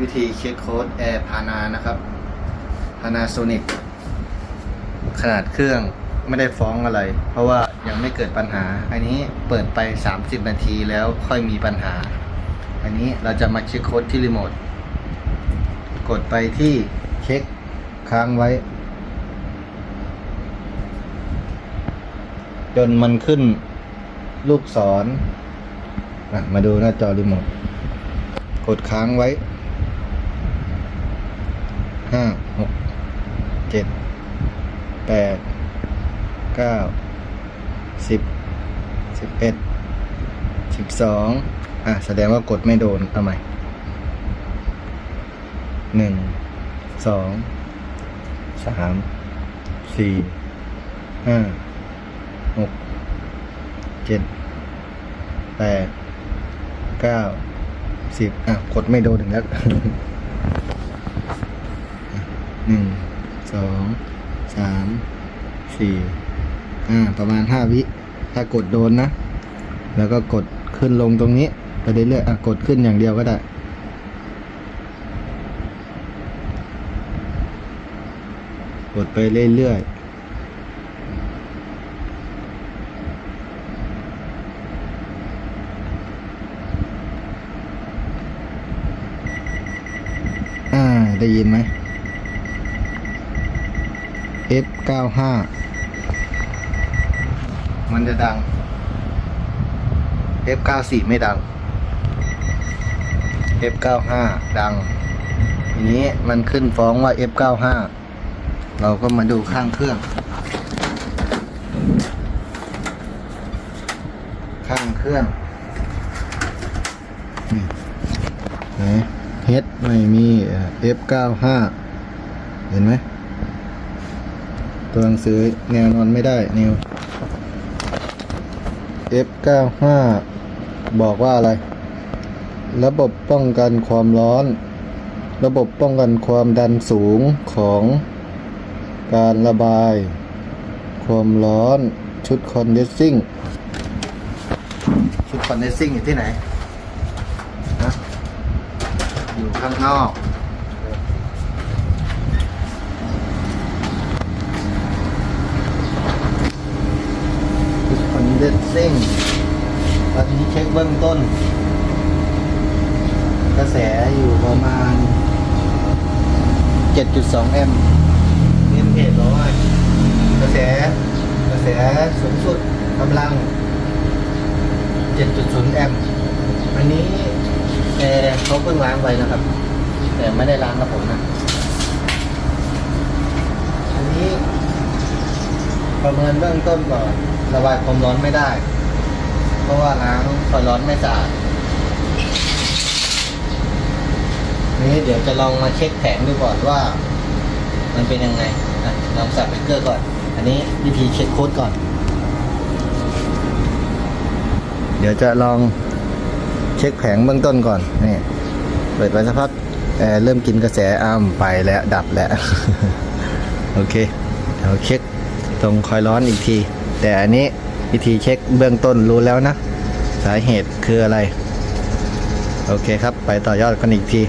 วิธีเช็คโค้ดแอร์พานานะครับพานาโซนิกขนาดเครื่องไม่ได้ฟ้องอะไร เพราะว่ายังไม่เกิดปัญหา อันนี้เปิดไป 30 นาทีแล้วค่อยมีปัญหา อันนี้เราจะมาเช็คโค้ดที่รีโมทกดไปที่เช็คค้างไว้ จนมันขึ้นลูกศรมาดูหน้าจอรีโมทกดค้างไว้ ห้าหกเจ็ดแปดเก้าสิบสิบเอ็ดสิบสองอะ แสดงว่ากดไม่โดนเอาใหม่หนึ่งสองสามสี่ห้าหกเจ็ดแปดเก้าสิบอะ กดไม่โดนถึงแล้ว หนึ่งสองสามสี่อ่าประมาณห้าวิ ถ้ากดโดนนะ แล้วก็กดขึ้นลงตรงนี้ ไปเรื่อยๆอะกดขึ้นอย่างเดียวก็ได้กดไปเรื่อยๆอ่าได้ยินไหม F95 มันจะดัง F94 ไม่ดัง F95 ดัง ทีนี้มันขึ้นฟ้องว่า F95 เราก็มาดูข้างเครื่อง ข้างเครื่องนี่เฮดไม่มี F95 เห็นไหม ตัวหนังสือแนวนอนไม่ได้นิว F95 บอกว่าอะไร ระบบป้องกันความร้อน ระบบป้องกันความดันสูงของการระบาย ความร้อนชุดคอนเดนซิ่งชุดคอนเดนซิ่งอยู่ที่ไหนนะอยู่ข้างนอก ชุดคอนเดน ซิ่งตอนนี้เช็คเบื้องต้น กระแสอยู่ประมาณ 7.2 แอมป์เน้นเพจบอกว่ากระแสกระแสสูงสุดกำลัง 7.0 แอมป์อันนี้แอร์เขาเพิ่งล้างไปนะครับ แต่ไม่ได้ล้างกับผมนะ อันนี้ประเมินเบื้องต้นก่อน ระบายความร้อนไม่ได้ เพราะว่าล้างความร้อนไม่สะอาดนี้เดี๋ยวจะลองมาเช็คแผงดูก่อนว่า มันเป็นยังไงนะลองสับเบรกเกอร์ก่อน อันนี้วิธีเช็คโค้ดก่อน เดี๋ยวจะลองเช็คแผงเบื้องต้นก่อนนี่เปิดไปสักพักแอร์เริ่มกินกระแสอ้ามไปแล้วดับแล้ว โอเคเดี๋ยวเช็คตรงคอยร้อนอีกที แต่อันนี้วิธีเช็คเบื้องต้นรู้แล้วนะ สาเหตุคืออะไร โอเคครับ ไปต่อยอดกันอีกที